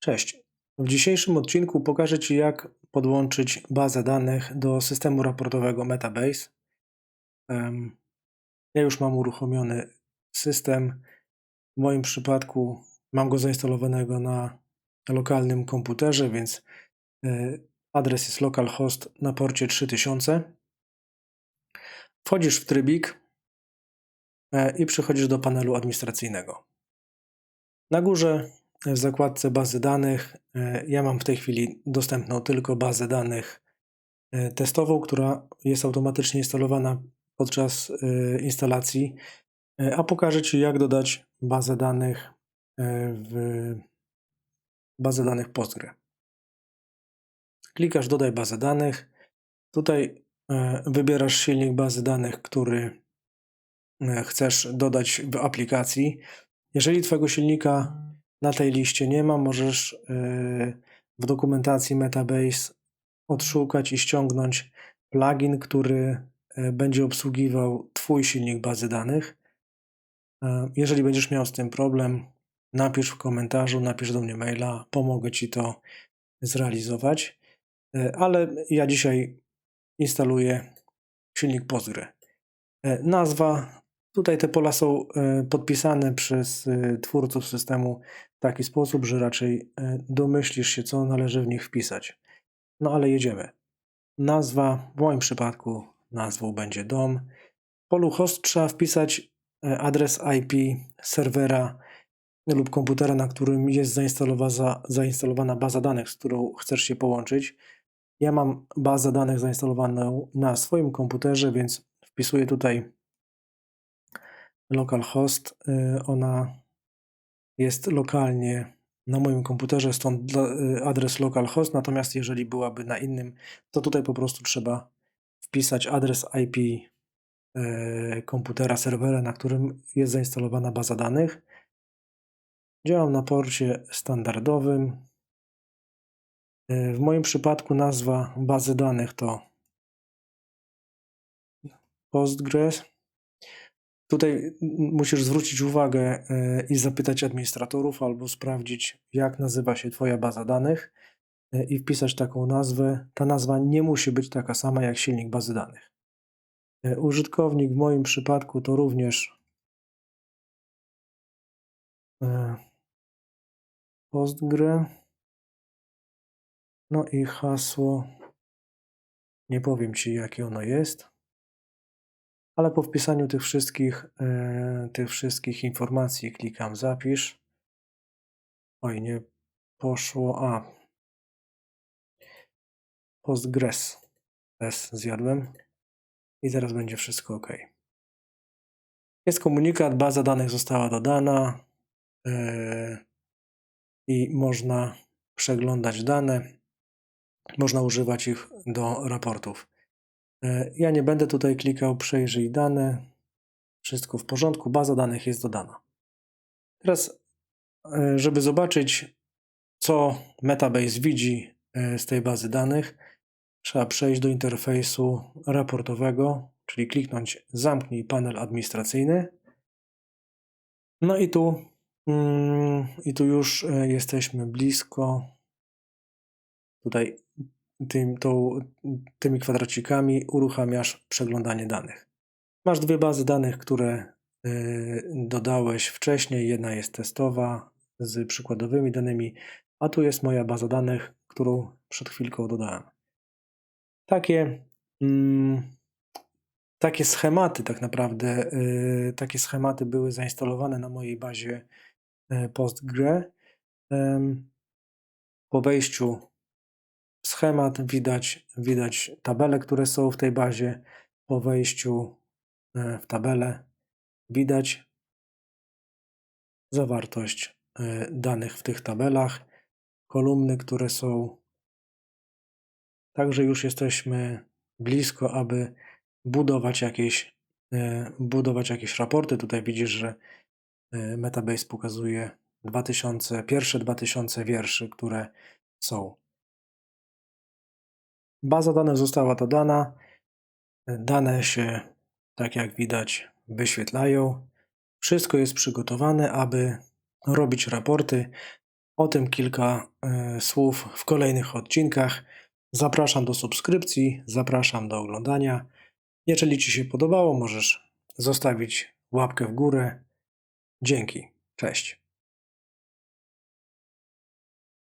Cześć. W dzisiejszym odcinku pokażę Ci, jak podłączyć bazę danych do systemu raportowego Metabase. Ja już mam uruchomiony system. W moim przypadku mam go zainstalowanego na lokalnym komputerze, więc e, adres jest localhost na porcie 3000. Wchodzisz w trybik e, i przechodzisz do panelu administracyjnego. Na górze w zakładce bazy danych e, ja mam w tej chwili dostępną tylko bazę danych e, testową, która jest automatycznie instalowana podczas e, instalacji, a pokażę Ci jak dodać bazę danych w bazę danych Postgre. Klikasz dodaj bazę danych. Tutaj wybierasz silnik bazy danych, który chcesz dodać w aplikacji. Jeżeli Twojego silnika na tej liście nie ma, możesz e, w dokumentacji Metabase odszukać i ściągnąć plugin, który e, będzie obsługiwał Twój silnik bazy danych. E, Jeżeli będziesz miał z tym problem, napisz w komentarzu, napisz do mnie maila, pomogę Ci to zrealizować. Ale ja dzisiaj instaluję silnik Postgre. Nazwa, tutaj te pola są e, podpisane przez e, twórców systemu w taki sposób, że raczej e, domyślisz się, co należy w nich wpisać. No ale jedziemy. Nazwa, w moim przypadku nazwą będzie dom. W polu host trzeba wpisać adres IP serwera lub komputera, na którym jest zainstalowana, zainstalowana baza danych, z którą chcesz się połączyć. Ja mam bazę danych zainstalowaną na swoim komputerze, więc wpisuję tutaj localhost. Y, Ona jest lokalnie na moim komputerze, stąd y, adres localhost. Natomiast jeżeli byłaby na innym, to tutaj po prostu trzeba wpisać adres IP y, komputera, serwera, na którym jest zainstalowana baza danych. Działam na porcie standardowym. W moim przypadku nazwa bazy danych to Postgres. Tutaj musisz zwrócić uwagę y, i zapytać administratorów albo sprawdzić, jak nazywa się Twoja baza danych y, i wpisać taką nazwę. Ta nazwa nie musi być taka sama jak silnik bazy danych. Y, Użytkownik w moim przypadku to również Postgre. No i hasło. Nie powiem Ci, jakie ono jest. Ale po wpisaniu tych wszystkich, e, tych wszystkich informacji klikam zapisz. Oj, nie poszło. A. Postgres. S zjadłem. I teraz będzie wszystko ok. Jest komunikat, baza danych została dodana e, i można przeglądać dane. Można używać ich do raportów. E, Ja nie będę tutaj klikał przejrzyj dane. Wszystko w porządku, baza danych jest dodana. Teraz, e, żeby zobaczyć, co Metabase widzi e, z tej bazy danych, trzeba przejść do interfejsu raportowego, czyli kliknąć zamknij panel administracyjny. No i tu, mm, i tu już jesteśmy blisko. Tutaj tym, tą, tymi kwadracikami uruchamiasz przeglądanie danych. Masz dwie bazy danych, które y, dodałeś wcześniej. Jedna jest testowa z przykładowymi danymi, a tu jest moja baza danych, którą przed chwilką dodałem. Takie, mm, takie schematy, tak naprawdę, y, takie schematy były zainstalowane na mojej bazie y, Postgre. Em, Po wejściu schemat widać, widać tabele, które są w tej bazie. Po wejściu e, w tabelę widać zawartość e, danych w tych tabelach, kolumny, które są. Także już jesteśmy blisko, aby budować jakieś, e, budować jakieś raporty. Tutaj widzisz, że Metabase pokazuje 2000, pierwsze 2000 wierszy, które są. Baza danych została dodana. Dane się, tak jak widać, wyświetlają. Wszystko jest przygotowane, aby robić raporty. O tym kilka e, słów w kolejnych odcinkach. Zapraszam do subskrypcji, zapraszam do oglądania. Jeżeli Ci się podobało, możesz zostawić łapkę w górę. Dzięki. Cześć.